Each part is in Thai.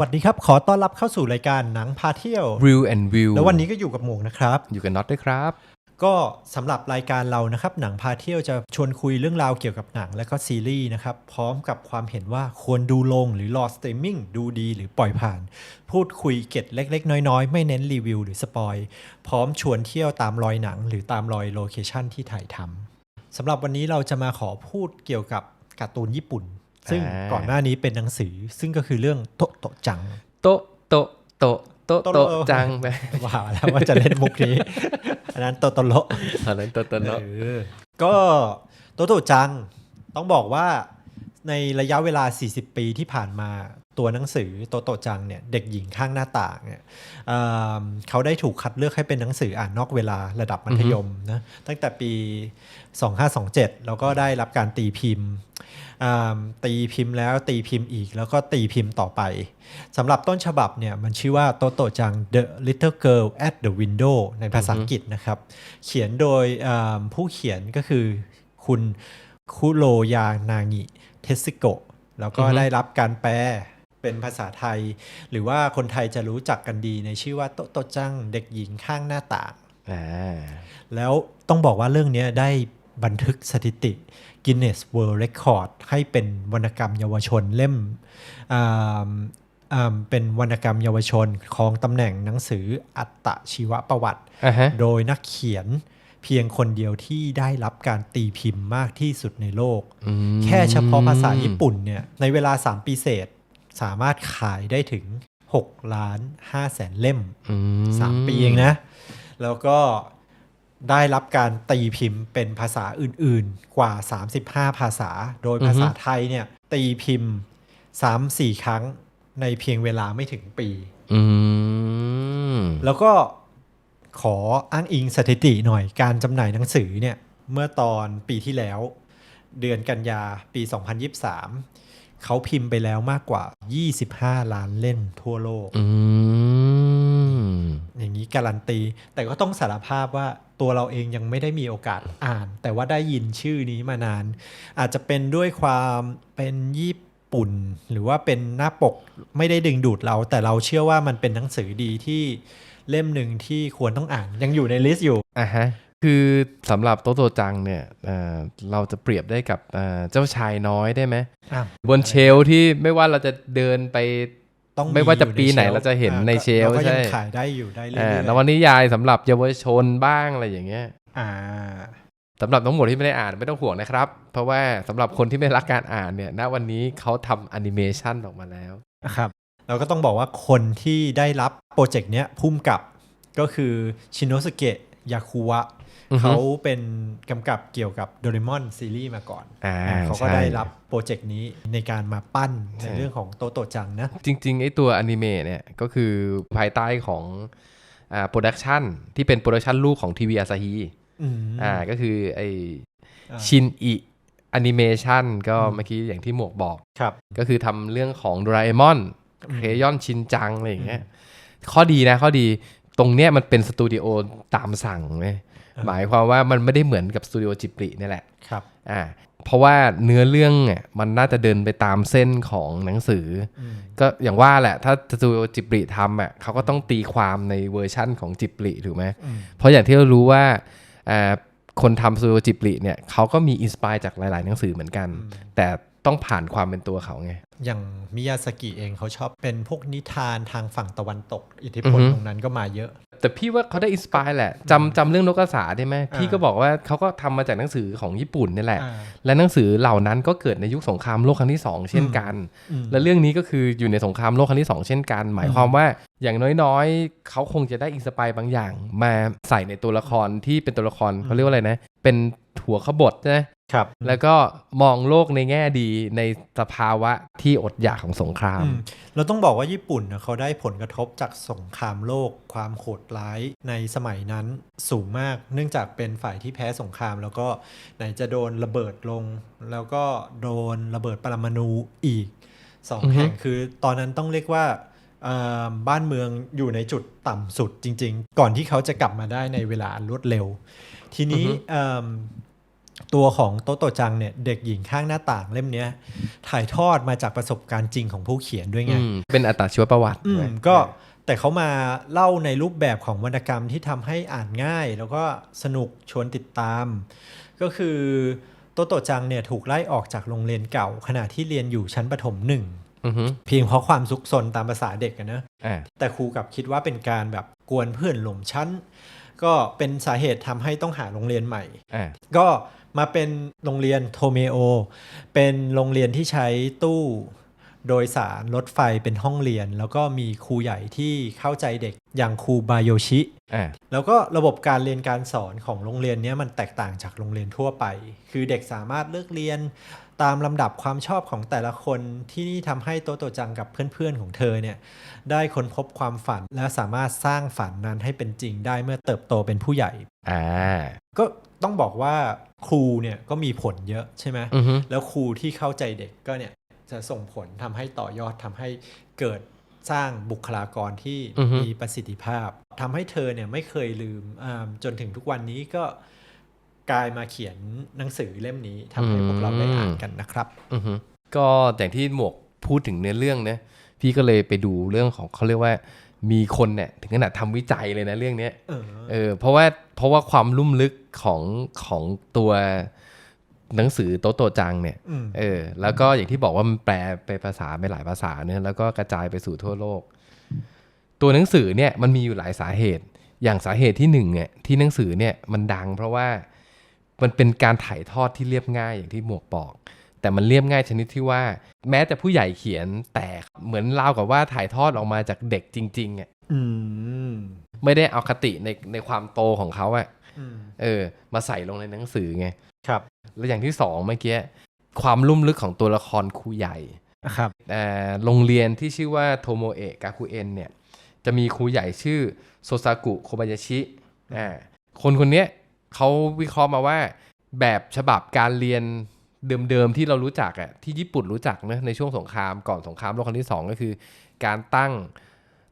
วัสดีครับ ขอต้อนรับเข้าสู่รายการหนังพาเที่ยว Real and View แล้ววันนี้ก็อยู่กับหมูนะครับ อยู่กับน็อตด้วยครับ ก็สำหรับรายการเรานะครับ หนังพาเที่ยวจะชวนคุยเรื่องราวเกี่ยวกับหนังและก็ซีรีส์นะครับ พร้อมกับความเห็นว่าควรดูลงหรือรอสตรีมมิ่งดูดีหรือปล่อยผ่าน พูดคุยเก็ดเล็ก ๆ น้อย ๆ ไม่เน้นรีวิวหรือสปอยพร้อมชวนเที่ยวตามรอยหนัง หรือตามรอยโลเคชั่นที่ถ่ายทำสำหรับวันนี้เราจะมาขอพูดเกี่ยวกับการ์ตูนญี่ปุ่น ซึ่งอ่าก่อนหน้านี้เป็นหนังสือซึ่งก็คือเรื่องโตะโตะจัง โตะโตะโตะโตะโตะโตะโตะจังไปว่าแล้วว่าจะเล่นมุกนี้ อันนั้นโตโตโรตอนนั้นโตะโตะเนาะเออก็โตโตจังต้องบอกว่าในระยะเวลา 40 ปีที่ผ่านมา ตัวหนังสือโตโตจังเนี่ยเด็กหญิงข้างหน้าต่างเนี่ยเอิ่มเขาได้ถูกคัดเลือกให้เป็นหนังสืออ่านนอกเวลาระดับมัธยมนะตั้งแต่ปี 2527 แล้วก็ได้รับการตีพิมพ์อ่าตีพิมพ์แล้วตีพิมพ์อีกแล้วก็ตีพิมพ์ต่อไปสำหรับต้นฉบับเนี่ยมันชื่อว่าโตโตจัง The Little Girl at the Window ในภาษาอังกฤษนะครับ เขียนโดยอ่าผู้เขียนก็คือคุณคุโรยานางิเทสโกะแล้วก็อือฮึได้รับการแปล เป็นภาษาไทย หรือว่าคนไทยจะรู้จักกันดีในชื่อว่าโตโตจังเด็กหญิงข้างหน้าต่างอ่าแล้วต้องบอกว่าเรื่องเนี้ยได้บันทึกสถิติ Guinness World Record ให้เป็นวรรณกรรมเยาวชนเล่มอ่าอ่าเป็นวรรณกรรมเยาวชนของตำแหน่งหนังสืออัตชีวประวัติอ่าฮะโดยนักเขียนเพียงคนเดียวที่ได้รับการตีพิมพ์มากที่สุดในโลกอืมแค่เฉพาะภาษาญี่ปุ่นเนี่ยในเวลา 3 ปีเศษ สามารถขายได้ถึง6ล้าน5แสนเล่มอืม3ปีเองนะ แล้วก็ได้รับการตีพิมพ์เป็นภาษาอื่นๆกว่า 35 ภาษา โดยภาษาไทยเนี่ย ตีพิมพ์ 3-4 ครั้งในเพียงเวลาไม่ถึงปีอืมแล้วก็ขออ้างอิงสถิติหน่อยการจำหน่ายหนังสือเนี่ย เมื่อตอนปีที่แล้ว เดือนกันยาปี 2023 เขาพิมพ์ไปแล้วมากกว่า 25 ล้านเล่มทั่วโลก อืมอย่างนี้การันตี แต่ก็ต้องสารภาพว่าตัวเราเองยังไม่ได้มีโอกาสอ่าน แต่ว่าได้ยินชื่อนี้มานาน อาจจะเป็นด้วยความเป็นญี่ปุ่น หรือว่าเป็นหน้าปกไม่ได้ดึงดูดเรา แต่เราเชื่อว่ามันเป็นหนังสือดีที่เล่มหนึ่งที่ควรต้องอ่านยังอยู่ในลิสต์อยู่อ่าฮะ คือสำหรับโตโตจังเนี่ยเอ่อเราจะเปรียบได้กับเอ่อเจ้าชายน้อยได้ไหมอะบนเชลฟ์ที่ไม่ว่าเราจะเดินไปต้องไม่ว่าจะอยู่ปีไหนชลฟ์เราจะเห็นอ่ในเชลฟ์ก็ยังใช่ขายได้อยู่ได้เรื่อ่าอยนวนิยายสำหรับเยาวชนบ้างอะไรอย่างเงี้ยๆอ่าสำหรับทั้งหมดที่ไม่ได้อ่านไม่ต้องห่วงนะครับ เพราะว่าสำหรับคนที่ไม่รักการอ่านเนี่ยณวันนี้เขาทำแอนิเมชันออกมาแล้วนะครับเราก็ต้องบอกว่าคนที่ได้รับโปรเจกต์เนี้ยพุ่มกับก็คือชินโนสเกะยาคุวะอือฮึ เขาเป็นกำกับเกี่ยวกับโดเรมอนซีรีส์มาก่อนอ่าอ่าเขาก็ใช่ได้รับโปรเจกต์นี้ในการมาปั้นใช่ในเรื่องของโตโตจังนะ จริงๆ ไอ้ตัวอนิเมะเนี่ยก็คือภายใต้ของอ่าโปรดักชันที่เป็นโปรดักชันลูกของทีวีอาซาฮีอืมอ่าก็คือไอ้อ่าชินอิแอนิเมชันก็อืมเมื่อกี้อย่างที่หมวกบอกครับ ก็คือทำเรื่องของโดราเอมอนอืมเคยอนชินจังอะไรอย่างเงี้ยข้อดีนะข้อดีตรงเนี้ยมันเป็นสตูดิโอตามสั่งเลย หมายความว่ามันไม่ได้เหมือนกับสตูดิโอจิบลินี่แหละครับอ่าเพราะว่าเนื้อเรื่องเนี่ยมันน่าจะเดินไปตามเส้นของหนังสืออืมก็อย่างว่าแหละถ้าสตูดิโอจิบลิทำอะเขาก็ต้องตีความในเวอร์ชั่นของจิบลิถูกไหมอืมเพราะอย่างที่เรารู้ว่าอ่าคนทำสตูดิโอจิบลิเนี่ยเขาก็มีอินสปายจากหลาย ๆ หนังสือเหมือนกัน แต่ ต้องผ่านความเป็นตัวเขาไง อย่างมิยาสกิเองเขาชอบเป็นพวกนิทานทางฝั่งตะวันตก อิทธิพลอือฮึตรงนั้นก็มาเยอะ แต่พี่ว่าเขาได้อินสปายแหละจำจำเรื่องนกกระสาได้ไหมพี่ก็บอกว่าเขาก็ทำมาจากหนังสือของญี่ปุ่นนี่แหละอ่าและหนังสือเหล่านั้นก็เกิดในยุคสงครามโลกครั้งที่สองเช่นกันอืมและเรื่องนี้ก็คืออยู่ในสงครามโลกครั้งที่สองเช่นกัน หมายความว่าอย่างน้อยๆ เขาคงจะได้อินสปายบางอย่าง มาใส่ในตัวละครที่เป็นตัวละครเขาเรียกว่าอะไรนะ เป็นหัวขบถนะ ครับ แล้วก็มองโลกในแง่ดีในสภาวะที่อดอยากของสงครามอืมเราต้องบอกว่าญี่ปุ่นนะเขาได้ผลกระทบจากสงครามโลก ความโหดร้ายในสมัยนั้นสูงมาก เนื่องจากเป็นฝ่ายที่แพ้สงคราม แล้วก็ไหนจะโดนระเบิดลง แล้วก็โดนระเบิดปรมาณูอีกสองอือฮึแห่งคือตอนนั้นต้องเรียกว่าเอ่อบ้านเมืองอยู่ในจุดต่ำสุดจริง ๆ ก่อนที่เขาจะกลับมาได้ในเวลาอันรวดเร็ว ทีนี้เอิ่ม ตัวของโตโตจังเนี่ยเด็กหญิงข้างหน้าต่างเล่มเนี้ยถ่ายทอดมาจากประสบการณ์จริงของผู้เขียนด้วยไงอืมเป็นอัตชีวประวัติอืมใช่ไหก็แต่เขามาเล่าในรูปแบบของวรรณกรรมที่ทำให้อ่านง่าย แล้วก็สนุกชวนติดตาม ก็คือโตโตจังเนี่ยถูกไล่ออกจากโรงเรียนเก่า ขณะที่เรียนอยู่ชั้นประถมหนึ่งอือฮึเพียงเพราะความซุกซนตามภาษาเด็กอะนะอ่าแต่ครูกลับคิดว่าเป็นการแบบกวนเพื่อนหลมชั้น ก็เป็นสาเหตุทำให้ต้องหาโรงเรียนใหม่อ่าก็ มาเป็นโรงเรียนโทเมโอ เป็นโรงเรียนที่ใช้ตู้โดยสารรถไฟเป็นห้องเรียน แล้วก็มีครูใหญ่ที่เข้าใจเด็กอย่างครูบาโยชิอ่าแล้วก็ระบบการเรียนการสอนของโรงเรียนเนี้ยมันแตกต่างจากโรงเรียนทั่วไป คือเด็กสามารถเลือกเรียนตามลำดับความชอบของแต่ละคนที่นี่ทำให้โตโตจังกับเพื่อนๆของเธอเนี่ยได้ค้นพบความฝันและสามารถสร้างฝันนั้นให้เป็นจริงได้เมื่อเติบโตเป็นผู้ใหญ่อ่าก็ต้องบอกว่า ครูเนี่ยก็มีผลเยอะใช่ไหมอือฮึแล้วครูที่เข้าใจเด็กก็เนี่ยจะส่งผลทำให้ต่อยอดทำให้เกิดสร้างบุคลากรที่มีประสิทธิภาพทำให้เธอเนี่ยไม่เคยลืมอ่าจนถึงทุกวันนี้ก็กลายมาเขียนหนังสือเล่มนี้ทำให้พวกเราได้อ่านกันนะครับอือฮึก็อย่างที่หมวกพูดถึงเนื้อเรื่องเนี่ย พี่ก็เลยไปดูเรื่องของเขาเรียกว่ามีคนเนี่ยถึงขนาดทำวิจัยเลยนะเรื่องเนี้ยเออเออเพราะว่าเพราะว่าความลุ่มลึกของของตัวหนังสือโตโตจังเนี่ยอืมเออแล้วก็อย่างที่บอกว่ามันแปลไปภาษาไปหลายภาษาเนี่ยแล้วก็กระจายไปสู่ทั่วโลก ตัวหนังสือเนี่ยมันมีอยู่หลายสาเหตุ อย่างสาเหตุที่หนึ่งเนี่ยที่หนังสือเนี่ยมันดังเพราะว่ามันเป็นการถ่ายทอดที่เรียบง่ายอย่างที่หมวกบอก แต่มันเรียบง่ายชนิดที่ว่า แม้แต่ผู้ใหญ่เขียนแต่เหมือนราวกับว่าถ่ายทอดออกมาจากเด็กจริงๆอะอืมไม่ได้เอาคติในในความโตของเขาอะอืมเออ มาใส่ลงในหนังสือไงครับ แล้วอย่างที่สองเมื่อกี้ความลุ่มลึกของตัวละครครูใหญ่ครับเอ่อโรงเรียนที่ชื่อว่าโทโมเอะกาคุเอ็นเนี่ย จะมีครูใหญ่ชื่อโซซากุโคบายาชิอ่าคนคนเนี้ยเขาวิเคราะห์มาว่า แบบฉบับการเรียน เดิมๆที่เรารู้จักอะที่ญี่ปุ่นรู้จักนะในช่วงสงครามก่อนสงครามโลกครั้งที่สองก็คือ การตั้ง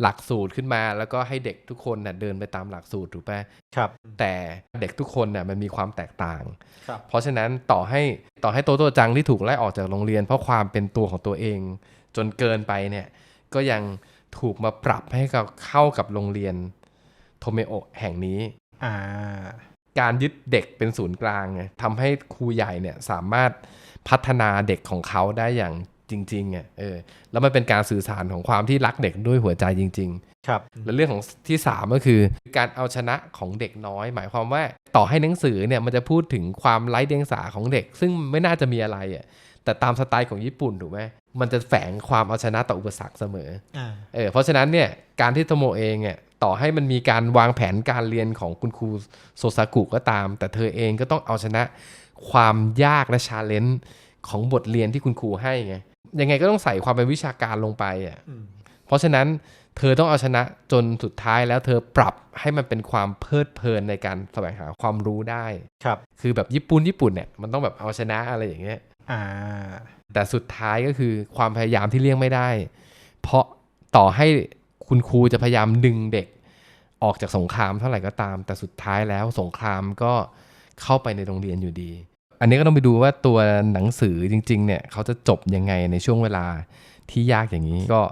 หลักสูตรขึ้นมา แล้วก็ให้เด็กทุกคนน่ะเดินไปตามหลักสูตรถูกปะครับ แต่เด็กทุกคนน่ะมันมีความแตกต่างครับเพราะฉะนั้นต่อให้ต่อให้โตโตจังที่ถูกไล่ออกจากโรงเรียน เพราะความเป็นตัวของตัวเอง จนเกินไปเนี่ย ก็ยังถูกมาปรับให้กับเข้ากับโรงเรียนโทเมโอะแห่งนี้ อ่า การยึดเด็กเป็นศูนย์กลางไงทำให้ครูใหญ่เนี่ยสามารถพัฒนาเด็กของเขาได้อย่างจริงๆอะเออแล้วมันเป็นการสื่อสารของความที่รักเด็กด้วยหัวใจจริง ๆ ครับ และเรื่องของที่สามก็คือ การเอาชนะของเด็กน้อย หมายความว่าต่อให้หนังสือเนี่ยมันจะพูดถึงความไร้เดียงสาของเด็ก ซึ่งไม่น่าจะมีอะไรอะแต่ตามสไตล์ของญี่ปุ่นถูกไหมมันจะแฝงความเอาชนะต่ออุปสรรคเสมออ่าเออเพราะฉะนั้นเนี่ยการที่โทโมเองเนี่ย ต่อให้มันมีการวางแผนการเรียนของคุณครูโซซากุก็ตาม แต่เธอเองก็ต้องเอาชนะความยากและชาเลนจ์ของบทเรียนที่คุณครูให้ไงยังไงก็ต้องใส่ความเป็นวิชาการลงไปอะอืมเพราะฉะนั้นเธอต้องเอาชนะจนสุดท้ายแล้วเธอปรับให้มันเป็นความเพลิดเพลินในการแสวงหาความรู้ได้ครับ คือแบบญี่ปุ่นญี่ปุ่นเนี่ยมันต้องแบบเอาชนะอะไรอย่างเงี้ยอ่าแต่สุดท้ายก็คือความพยายามที่เลี่ยงไม่ได้ เพราะต่อให้ คุณครูจะพยายามดึงเด็กออกจากสงครามเท่าไหร่ก็ตาม แต่สุดท้ายแล้วสงครามก็เข้าไปในโรงเรียนอยู่ดี อันนี้ก็ต้องไปดูว่าตัวหนังสือจริงๆเนี่ยเขาจะจบยังไงในช่วงเวลาที่ยากอย่างนี้ ก็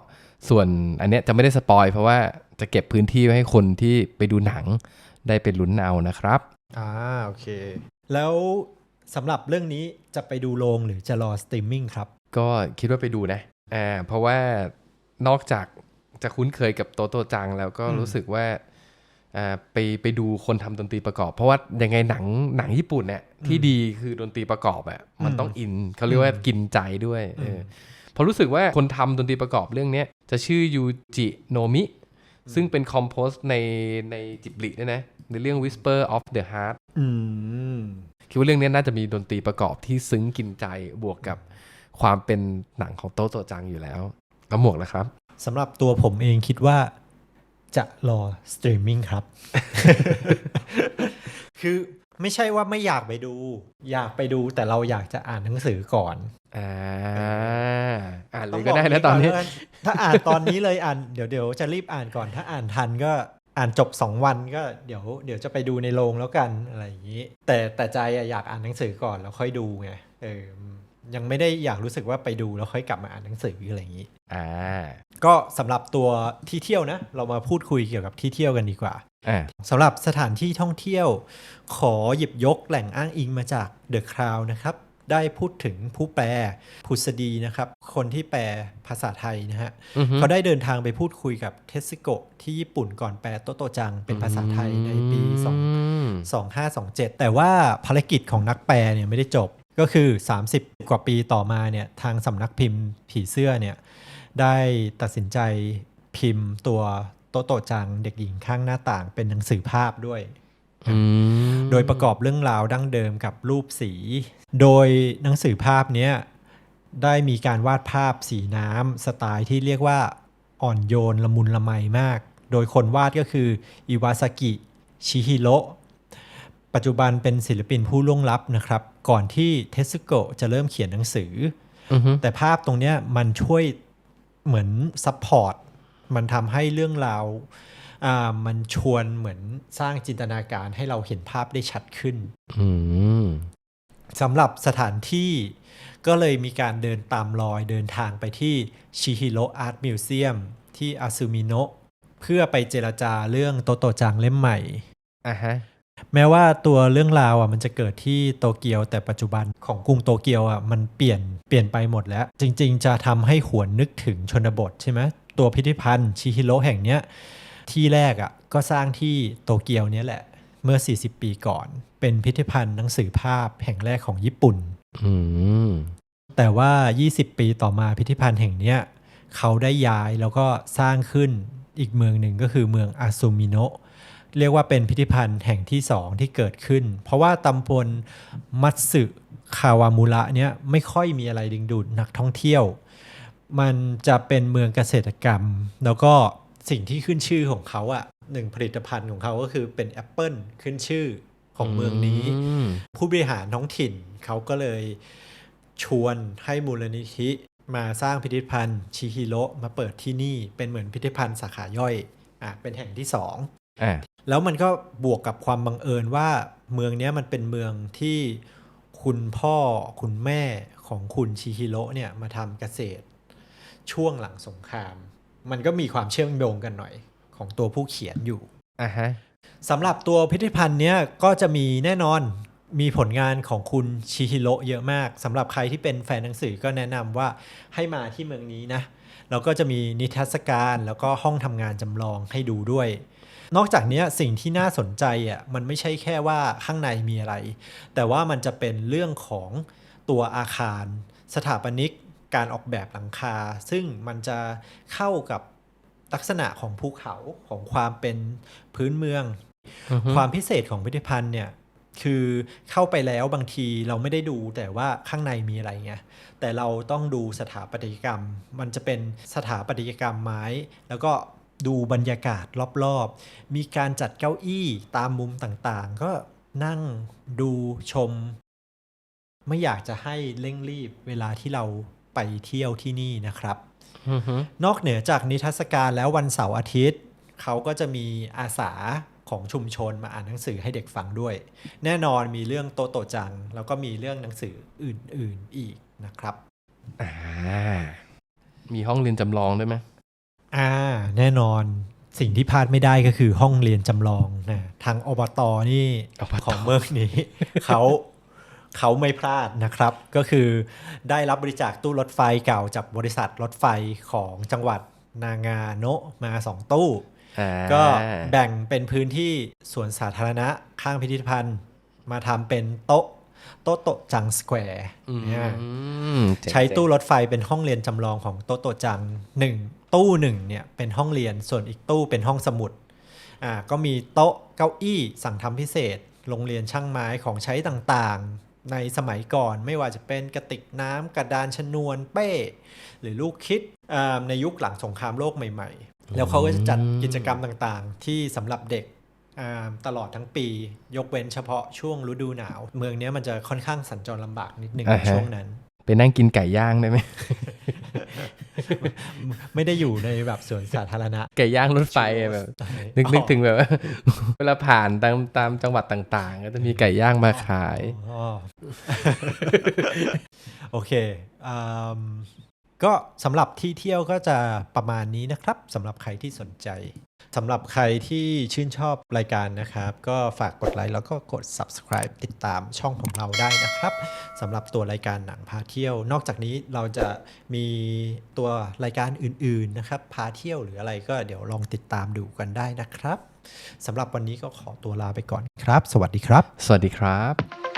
ส่วนอันเนี้ยจะไม่ได้สปอยเพราะว่าจะเก็บพื้นที่ไว้ให้คนที่ไปดูหนังได้ไปลุ้นเอานะครับอ่าโอเค แล้วสำหรับเรื่องนี้จะไปดูโรงหรือจะรอสตรีมมิ่งครับ ก็คิดว่าไปดูนะอ่าเพราะว่านอกจาก จะคุ้นเคยกับโตโตจังแล้วก็อืมรู้สึกว่าอ่าไปไปดูคนทำดนตรีประกอบ เพราะว่ายังไงหนังหนังญี่ปุ่นเนี่ยที่ดีคือดนตรีประกอบอะมันต้องอินเขาเรียกว่ากินใจด้วยเออเพราะรู้สึกว่าคนทำดนตรีประกอบเรื่องเนี้ยจะชื่อยูจิโนมิ ซึ่งเป็นคอมโพสในในจิบลิด้วยนะในเรื่อง Whisper of the Heart อืมคิดว่าเรื่องนี้น่าจะมีดนตรีประกอบที่ซึ้งกินใจบวกกับความเป็นหนังของโตโตจังอยู่แล้วแล้วหมวกนะครับ สำหรับตัวผมเองคิดว่าจะรอสตรีมมิ่งครับ คือไม่ใช่ว่าไม่อยากไปดู อยากไปดูแต่เราอยากจะอ่านหนังสือก่อน อ่า อ่านเลยก็ได้นะตอนนี้งบกก่ว่าถ้าอ่านตอนนี้เลยอ่านเดี๋ยวเดี๋ยวจะรีบอ่านก่อน ถ้าอ่านทันก็อ่านจบ 2 วันก็เดี๋ยวเดี๋ยวจะไปดูในโรงแล้วกันอะไรอย่างนี้ แต่แต่ใจอะอยากอ่านหนังสือก่อนแล้วค่อยดูไงเออ ยังไม่ได้อยากรู้สึกว่าไปดูแล้วค่อยกลับมาอ่านหนังสืออะไรอย่างนี้อ่าก็สำหรับตัวที่เที่ยวนะ เรามาพูดคุยเกี่ยวกับที่เที่ยวกันดีกว่าอ่าสำหรับสถานที่ท่องเที่ยว ขอหยิบยกแหล่งอ้างอิงมาจาก The Crown นะครับ ได้พูดถึงผู้แปลพุษดีนะครับ คนที่แปลภาษาไทยนะฮะอือฮึเขาได้เดินทางไปพูดคุยกับเทสโกะที่ญี่ปุ่นก่อนแปลโตโตจังเป็นภาษาไทยในปีอืม2 2527 แต่ว่าภารกิจของนักแปลเนี่ยไม่ได้จบ ก็คือ 30 กว่าปีต่อมาเนี่ยทางสำนักพิมพ์ผีเสื้อเนี่ยได้ตัดสินใจพิมพ์ตัวโตโตจังเด็กหญิงข้างหน้าต่างเป็นหนังสือภาพด้วยอืมโดยประกอบเรื่องราวดั้งเดิมกับรูปสี โดยหนังสือภาพเนี้ยได้มีการวาดภาพสีน้ำสไตล์ที่เรียกว่าอ่อนโยนละมุนละไมมาก โดยคนวาดก็คืออิวาซากิชิฮิโระปัจจุบันเป็นศิลปินผู้ล่วงลับนะครับ ก่อนที่เทสโกะจะเริ่มเขียนหนังสืออือฮึแต่ภาพตรงเนี้ยมันช่วยเหมือนซัพพอร์ตมันทำให้เรื่องราวอ่ามันชวนเหมือนสร้างจินตนาการให้เราเห็นภาพได้ชัดขึ้นอืมสำหรับสถานที่ก็เลยมีการเดินตามรอยเดินทางไปที่ชิฮิโรอาร์ตมิวเซียมที่อาซูมิโนะเพื่อไปเจรจาเรื่องโตโตจังเล่มใหม่อ่าฮะ แม้ว่าตัวเรื่องราวอะมันจะเกิดที่โตเกียวแต่ปัจจุบันของกรุงโตเกียวอะมันเปลี่ยนเปลี่ยนไปหมดแล้ว จริง ๆ จะทำให้หวนนึกถึงชนบทใช่ไหมตัวพิพิธภัณฑ์ชิฮิโร่แห่งเนี้ยที่แรกอะก็สร้างที่โตเกียวเนี้ยแหละเมื่อ 40 ปีก่อน เป็นพิพิธภัณฑ์หนังสือภาพแห่งแรกของญี่ปุ่นอืมแต่ว่า 20 ปีต่อมาพิพิธภัณฑ์แห่งเนี้ยเขาได้ย้ายแล้วก็สร้างขึ้นอีกเมืองหนึ่งก็คือเมืองอาซูมิโนะ เรียกว่าเป็นพิพิธภัณฑ์แห่งที่สองที่เกิดขึ้น เพราะว่าตำบลมัตสึคาวามุระเนี้ยไม่ค่อยมีอะไรดึงดูดนักท่องเที่ยว มันจะเป็นเมืองเกษตรกรรม แล้วก็สิ่งที่ขึ้นชื่อของเขาอะหนึ่งผลิตภัณฑ์ของเขาก็คือเป็นแอปเปิลขึ้นชื่อของเมืองนี้อืมผู้บริหารท้องถิ่นเขาก็เลยชวนให้มูลนิธิมาสร้างพิพิธภัณฑ์ชิฮิโระมาเปิดที่นี่เป็นเหมือนพิพิธภัณฑ์สาขาย่อยอะเป็นแห่งที่สองอ่า แล้วมันก็บวกกับความบังเอิญว่าเมืองเนี้ยมันเป็นเมืองที่คุณพ่อคุณแม่ของคุณชิฮิโระเนี่ยมาทำเกษตร ช่วงหลังสงคราม มันก็มีความเชื่อมโยงกันหน่อยของตัวผู้เขียนอยู่อ่าฮะสำหรับตัวพิพิธภัณฑ์เนี้ยก็จะมีแน่นอนมีผลงานของคุณชิฮิโระเยอะมากสำหรับใครที่เป็นแฟนหนังสือก็แนะนำว่าให้มาที่เมืองนี้นะแล้วก็จะมีนิทรรศการแล้วก็ห้องทำงานจำลองให้ดูด้วย นอกจากเนี้ยสิ่งที่น่าสนใจอะมันไม่ใช่แค่ว่าข้างในมีอะไร แต่ว่ามันจะเป็นเรื่องของตัวอาคาร สถาปนิกการออกแบบหลังคา ซึ่งมันจะเข้ากับลักษณะของภูเขาของความเป็นพื้นเมืองอือฮึความพิเศษของพิพิธภัณฑ์เนี่ยคือเข้าไปแล้วบางทีเราไม่ได้ดูแต่ว่าข้างในมีอะไรไงแต่เราต้องดูสถาปัตยกรรม มันจะเป็นสถาปัตยกรรมไม้ แล้วก็ ดูบรรยากาศรอบๆ มีการจัดเก้าอี้ตามมุมต่างๆ ก็นั่งดูชม ไม่อยากจะให้เร่งรีบเวลาที่เราไปเที่ยวที่นี่นะครับอือฮึนอกเหนือจากนิทรรศการแล้ววันเสาร์อาทิตย์ เขาก็จะมีอาสาของชุมชนมาอ่านหนังสือให้เด็กฟังด้วย แน่นอนมีเรื่องโตโตจัง แล้วก็มีเรื่องหนังสืออื่น ๆอีกนะครับอ่ามีห้องเรียนจำลองด้วยไหม อ่าแน่นอนสิ่งที่พลาดไม่ได้ก็คือห้องเรียนจำลองนะทางอบตนี่อบตของเมืองนี้ เขาเขาไม่พลาดนะครับ ก็คือได้รับบริจาคตู้รถไฟเก่าจากบริษัทรถไฟของจังหวัดนางาโนะมาสองตู้อ่าก็แบ่งเป็นพื้นที่สวนสาธารณะข้างพิพิธภัณฑ์ มาทำเป็นโต๊ะโต๊ะโตะจังสแควร์อืมเนี่ยเจ๋งใช้ตู้เจ๋งรถไฟเป็นห้องเรียนจำลองของโต๊ะโตะจังหนึ่ง ตู้หนึ่งเนี่ยเป็นห้องเรียนส่วนอีกตู้เป็นห้องสมุดอ่าก็มีโต๊ะเก้าอี้สั่งทำพิเศษ โรงเรียนช่างไม้ของใช้ต่างๆ ในสมัยก่อนไม่ว่าจะเป็นกระติกน้ำกระดานชนวนเป้ หรือลูกคิดอ่าในยุคหลังสงครามโลกใหม่ ๆ แล้วเขาก็จะจัดกิจกรรมต่างๆ ที่สำหรับเด็กอ่าตลอดทั้งปี ยกเว้นเฉพาะช่วงฤดูหนาว เมืองเนี้ยมันจะค่อนข้างสัญจรลำบากนิดนึงในช่วงนั้น ไปนั่งกินไก่ย่างได้ไหม ไม่ได้อยู่ในแบบสวนสาธารณะไก่ย่างรถไฟแบบนึกนึกถึงแบบว่าเวลาผ่านตามตามจังหวัดต่างๆ ก็จะมีไก่ย่างมาขายอ๋อโอเคอืมก็สำหรับที่เที่ยวก็จะประมาณนี้นะครับสำหรับใครที่สนใจ สำหรับใครที่ชื่นชอบรายการนะครับ ก็ฝากกดไลค์แล้วก็กด subscribe ติดตามช่องของเราได้นะครับสำหรับตัวรายการหนังพาเที่ยว นอกจากนี้เราจะมีตัวรายการอื่นๆนะครับ พาเที่ยวหรืออะไรก็เดี๋ยวลองติดตามดูกันได้นะครับสำหรับวันนี้ก็ขอตัวลาไปก่อนครับ สวัสดีครับ สวัสดีครับ